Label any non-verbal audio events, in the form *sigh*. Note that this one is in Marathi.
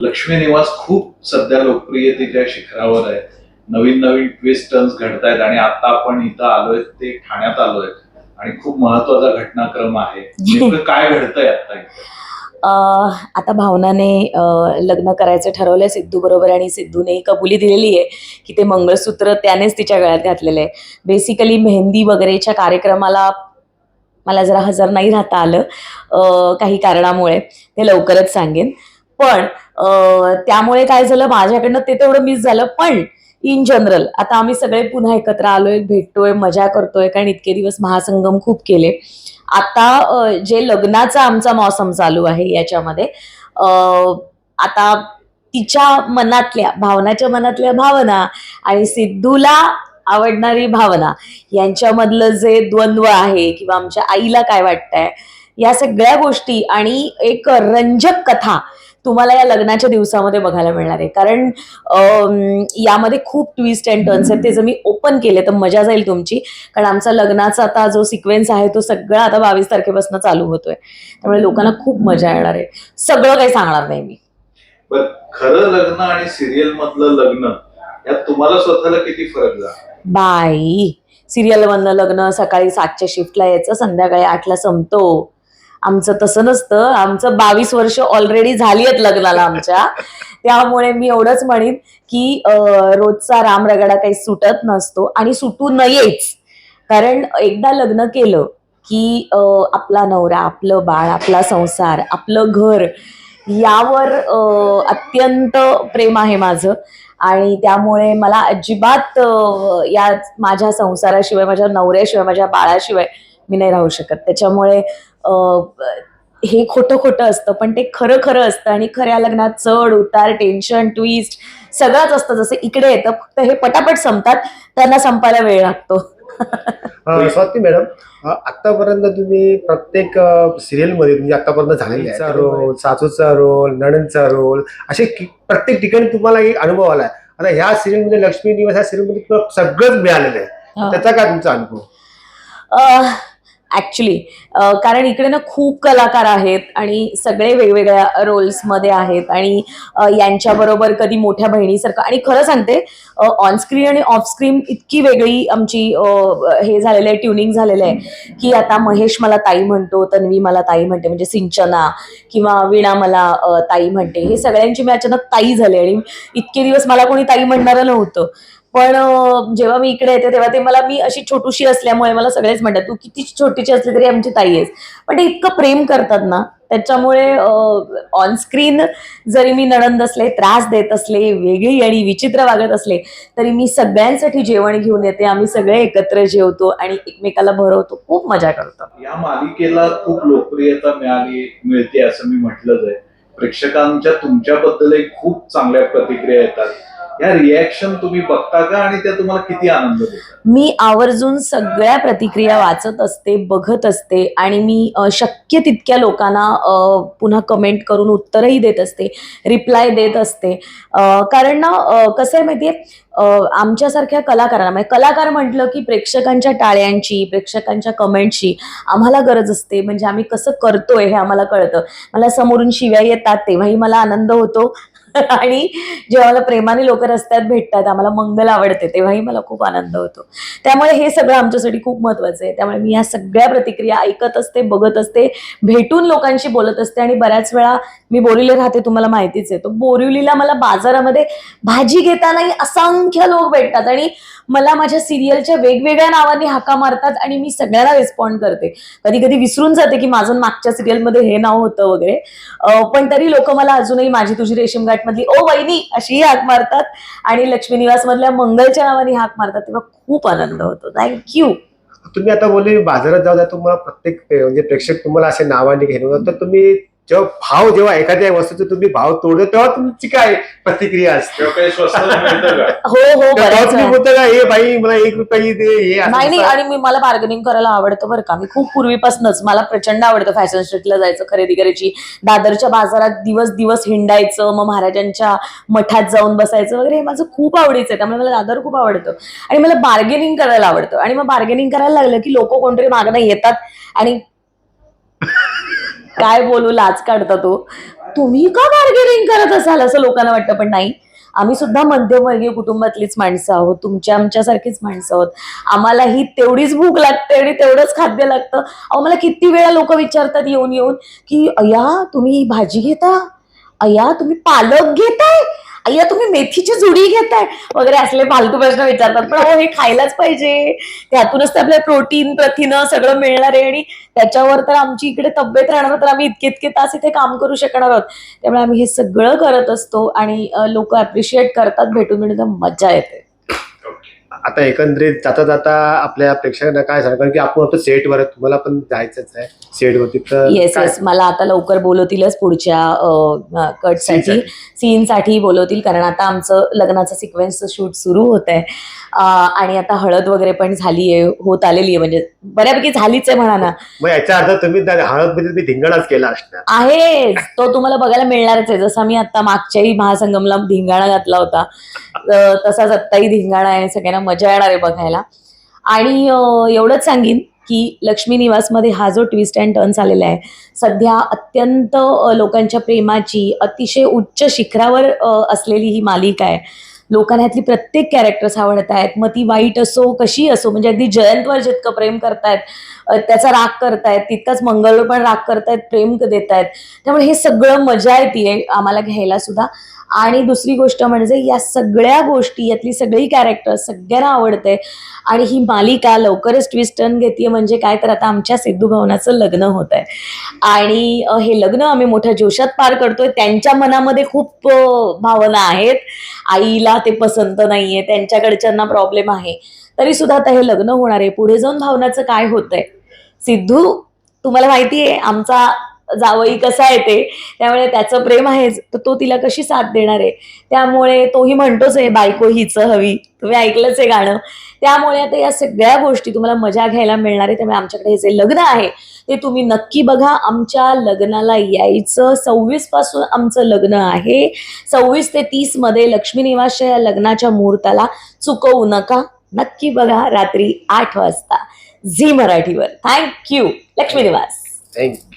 लक्ष्मी निवास खूप सध्या लोकप्रियतेच्या शिखरावर आहे. नवीन नवीन ट्विस्ट टर्न्स घडतायत आणि आता आपण इथं आलोय ते ठाण्यात आलोय. आणि खूप महत्त्वाचा घटनाक्रम आहे. नेमकं *laughs* काय घडतंय आता इथं? आता भावनाने लग्न करायचं ठरवलंय सिद्धू बरोबर आणि सिद्धूने कबुली दिलेली आहे की ते मंगळसूत्र त्यानेच तिच्या गळ्यात घातलेलं आहे. बेसिकली मेहंदी वगैरेच्या कार्यक्रमाला मला जरा हजर नाही राहता आलं. काही कारणामुळे. ते लवकरच सांगेन. पण त्यामुळे काय झालं? माझ्याकडनं ते तेवढं मिस झालं. पण इन जनरल आता आम्ही सगळे पुन्हा एकत्र आलोय भेटतोय मजा करतोय कारण इतके दिवस महासंगम खूप केले. आता जे लग्नाचा आमचा मौसम चालू आहे याच्यामध्ये आता तिच्या मनातल्या भावनाच्या मनातल्या भावना आणि सिद्धूला आवडणारी भावना यांच्यामधलं जे द्वंद्व आहे किंवा आमच्या आईला काय वाटतंय या सगळ्या गोष्टी आणि एक रंजक कथा तुम्हाला या लग्नाच्या दिवसामध्ये बघायला मिळणार आहे. कारण यामध्ये खूप ट्विस्ट अँड टर्न्स आहेत. ते जर मी ओपन केले तर मजा जाईल तुमची. कारण आमचा लग्नाचा आता जो सिक्वेन्स आहे तो सगळा आता बावीस तारखेपासून चालू होतोय. त्यामुळे लोकांना खूप मजा येणार आहे. सगळं काही सांगणार नाही मी. खरं लग्न आणि सिरियल मधलं लग्न यात तुम्हाला स्वतःला किती फरक झाला बाई सिरियल मधलं लग्न सकाळी सातच्या शिफ्टला यायचं संध्याकाळी आठला संपतो. आमचं तसं नसतं. आमचं बावीस वर्ष ऑलरेडी झाली आहेत लग्नाला आमच्या. त्यामुळे मी एवढंच म्हणेन की रोजचा रामरगडा काही सुटत नसतो आणि सुटू नयेच. कारण एकदा लग्न केलं की आपला नवरा आपलं बाळ आपला संसार आपलं घर यावर अत्यंत प्रेम आहे माझं. आणि त्यामुळे मला अजिबात या माझ्या संसाराशिवाय माझ्या नवऱ्याशिवाय माझ्या बाळाशिवाय मी नाही राहू शकत. त्याच्यामुळे हे खोटं खोटं असतं पण ते खरं खरं असतं आणि खऱ्या लग्नात चढ उतार टेन्शन ट्विस्ट सगळंच असतं. जसं इकडे येतं फक्त हे पटापट संपतात त्यांना संपायला वेळ लागतो. *laughs* अं, स्वाती मॅडम आतापर्यंत तुम्ही प्रत्येक सिरियलमध्ये तुम्ही आतापर्यंत झालेला रोल. सासूचा रोल नणंदचा रोल असे प्रत्येक ठिकाणी तुम्हाला एक अनुभव आलाय आता ह्या सिरियलमध्ये लक्ष्मी निवास ह्या सिरियलमध्ये तुम्हाला सगळंच मिळालेलं आहे. त्याचा काय तुमचा अनुभव? ॲक्च्युली कारण इकडे ना खूप कलाकार आहेत आणि सगळे वेगवेगळ्या रोल्समध्ये आहेत आणि यांच्याबरोबर कधी मोठ्या बहिणीसारखं आणि खरं सांगते ऑन स्क्रीन आणि ऑफ स्क्रीन इतकी वेगळी आमची हे झालेलं आहे ट्युनिंग झालेलं आहे की आता महेश मला ताई म्हणतो तन्वी मला ताई म्हणते म्हणजे सिंचना किंवा वीणा मला ताई म्हणते हे सगळ्यांची मी अचानक ताई झाले आणि इतके दिवस मला कोणी ताई म्हणणारं नव्हतं. पण जेव्हा मी इकडे येते तेव्हा ते मला मी अशी छोटीशी असल्यामुळे मला सगळेच म्हणतात तू किती छोटीशी असली तरी आमची ताई आहेस. पण ते इतकं प्रेम करतात ना त्याच्यामुळे ऑन स्क्रीन जरी मी नणंद असले त्रास देत असले वेगळी आणि विचित्र वागत असले तरी मी सगळ्यांसाठी जेवण घेऊन येते आम्ही सगळे एकत्र जेवतो आणि एकमेकाला भरवतो खूप मजा करतो. या मालिकेला खूप लोकप्रियता मिळाली मिळते असं मी म्हटलंच आहे. प्रेक्षकांच्या तुमच्याबद्दलही खूप चांगल्या प्रतिक्रिया येतात. या रिॲक्शन तुम्ही बघता का आणि त्या तुम्हाला किती आनंद मी आवर्जून सगळ्या प्रतिक्रिया वाचत असते बघत असते आणि मी शक्य तितक्या लोकांना पुन्हा कमेंट करून उत्तरही देत असते रिप्लाय देत असते. कारण ना कसं आहे माहितीये आमच्यासारख्या कलाकारांना म्हणजे कलाकार म्हटलं की प्रेक्षकांच्या टाळ्यांची प्रेक्षकांच्या कमेंटची आम्हाला गरज असते. म्हणजे आम्ही कसं करतोय हे आम्हाला कळतं. मला समोरून शिव्या येतात तेव्हाही मला आनंद होतो. *laughs* आणि जेव्हा मला प्रेमाने लोक रस्त्यात भेटतात आम्हाला मंगल आवडते तेव्हाही मला खूप आनंद होतो. त्यामुळे हे सगळं आमच्यासाठी खूप महत्वाचं आहे. त्यामुळे मी ह्या सगळ्या प्रतिक्रिया ऐकत असते बघत असते भेटून लोकांशी बोलत असते आणि बऱ्याच वेळा मी बोरिवली राहते तुम्हाला माहितीच आहे. तो बोरिवलीला मला बाजारामध्ये भाजी घेतानाही असंख्य लोक भेटतात आणि मला माझ्या सिरियलच्या वेगवेगळ्या नावाने हाका मारतात आणि मी सगळ्यांना रिस्पॉन्ड करते. कधी कधी विसरून जाते की माझं मागच्या सिरियलमध्ये हे नाव होतं वगैरे. पण तरी लोक मला अजूनही माझी तुझी रेशीम फ्लॅट मधली ओ वहिनी अशीही हाक मारतात. आणि लक्ष्मी निवास मधल्या मंगलच्या नावाने हाक मारतात. तेव्हा खूप आनंद होतो. थँक्यू तुम्ही आता बोलले बाजारात जाऊ द्या तुम्हाला प्रत्येक म्हणजे प्रेक्षक तुम्हाला असे नावाने घेऊन तर तुम्ही जेव्हा भाव जेव्हा एखाद्या वस्तूचे तुम्ही भाव तोडतो तेव्हा तुमची काय प्रतिक्रिया असते? हो हो तेव्हा बऱ्याच तुम्ही वेळा. बोलता का हे बाई मला एक रुपये दे हे असं नाही नाही तसं. आणि मी मला बार्गेनिंग करायला आवडतं बरं का. मी खूप पूर्वीपासूनच मला प्रचंड आवडतं फॅशन स्ट्रीटला जायचं खरेदी करायची. दादरच्या बाजारात दिवस दिवस हिंडायचं मग महाराजांच्या मठात जाऊन बसायचं वगैरे हे माझं खूप आवडीचं आहे. त्यामुळे मला दादर खूप आवडतं. आणि मला बार्गेनिंग करायला आवडतं. आणि मग बार्गेनिंग करायला लागलं की लोक कोणतरी मागणं येतात आणि काय बोलू लाच काढता तो. तुम्ही का बार्गेनिंग करत असाल? असं लोकांना वाटतं पण नाही. आम्ही सुद्धा मध्यमवर्गीय कुटुंबातलीच माणसं आहोत. तुमच्या आमच्यासारखीच माणसं आहोत. आम्हालाही तेवढीच भूक लागते आणि तेवढंच खाद्य लागतं. अहो मला किती वेळा लोक विचारतात येऊन येऊन की अय्या तुम्ही भाजी घेता? अय्या तुम्ही पालक घेताय? अय्या तुम्ही मेथीची जुडी घेताय. वगैरे असले फालतू प्रश्न विचारतात. पण हे खायलाच पाहिजे. त्यातूनच ते आपल्याला प्रोटीन प्रथिनं सगळं मिळणार आहे आणि त्याच्यावर तर आमची इकडे तब्येत राहणार तर आम्ही इतके इतके तास इथे काम करू शकणार आहोत. त्यामुळे आम्ही हे सगळं करत असतो आणि लोक अप्रिशिएट करतात. भेटून भेटून मजा येते. आता एकंदरीत जाता जाता आपल्या प्रेक्षकांना काय सांगा कारण की आपण आता सेटवर तुम्हाला पण जायचंच आहे सेटवरती तर येस काय- येस मला आता लवकर बोलवतीलच पुढच्या कटसाठी Scene सीनसाठी बोलवतील कारण आता आमचं लग्नाचं सिक्वेन्सचं शूट सुरू होत आहे आणि आता हळद वगैरे पण झाली आहे होत आलेली आहे म्हणजे बऱ्यापैकी झालीच आहे म्हणा ना. मग याच्या अर्थ तुम्ही त्या हळदमध्ये मी धिंगाणाच केला असणार. आहे तो तुम्हाला बघायला मिळणारच आहे. जसा मी आता मागच्याही महासंगमला धिंगाणा घातला होता. तसाच आत्ताही धिंगाणा आहे. सगळ्यांना मजा येणार आहे बघायला. आणि एवढंच सांगीन की लक्ष्मी निवासमध्ये हा जो ट्विस्ट अँड टर्न्स आलेला आहे सध्या अत्यंत लोकांच्या प्रेमाची अतिशय उच्च शिखरावर असलेली ही मालिका आहे. लोकांना यातली प्रत्येक कॅरेक्टर्स आवडत आहेत मग ती वाईट असो कशी असो म्हणजे अगदी जयंतवर जितकं प्रेम करतायत त्याचा राग करतायत तितकाच मंगळवर पण राग करतायत प्रेम देतायत. त्यामुळे हे सगळं मजा येते आम्हाला घ्यायला सुद्धा. आणि दुसरी गोष्ट म्हणजे या सगळ्या गोष्टी यातली सगळी कॅरेक्टर सगळ्यांना आवडते. आणि ही मालिका लवकरच ट्विस्ट टर्न घेते म्हणजे काय तर आता आमच्या सिद्धू भवनाचं लग्न होत आहे आणि हे लग्न आम्ही मोठ्या जोशात पार करतोय. त्यांच्या मनामध्ये खूप भावना आहेत. आईला ते पसंत नाहीये. त्यांच्याकडच्यांना प्रॉब्लेम आहे. तरी सुद्धा आता हे लग्न होणार आहे. पुढे जाऊन भावनाचं काय होतंय? सिद्धू तुम्हाला माहिती आहे आमचा जावई कसा आहे ते? त्यामुळे त्याचं प्रेम आहेच तर तो तिला कशी साथ देणार आहे? त्यामुळे तोही म्हणतोच आहे बायको हीच हवी. तुम्ही ऐकलंच आहे गाणं. त्यामुळे आता या सगळ्या गोष्टी तुम्हाला मजा घ्यायला मिळणार आहे. त्यामुळे आमच्याकडे हे जे लग्न आहे ते तुम्ही नक्की बघा. आमच्या लग्नाला यायचं सव्वीसपासून आमचं लग्न आहे. सव्वीस ते तीसमध्ये लक्ष्मी निवासच्या या लग्नाच्या मुहूर्ताला चुकवू नका. नक्की बघा रात्री आठ वाजता झी मराठीवर. थँक्यू लक्ष्मी निवास. थँक्यू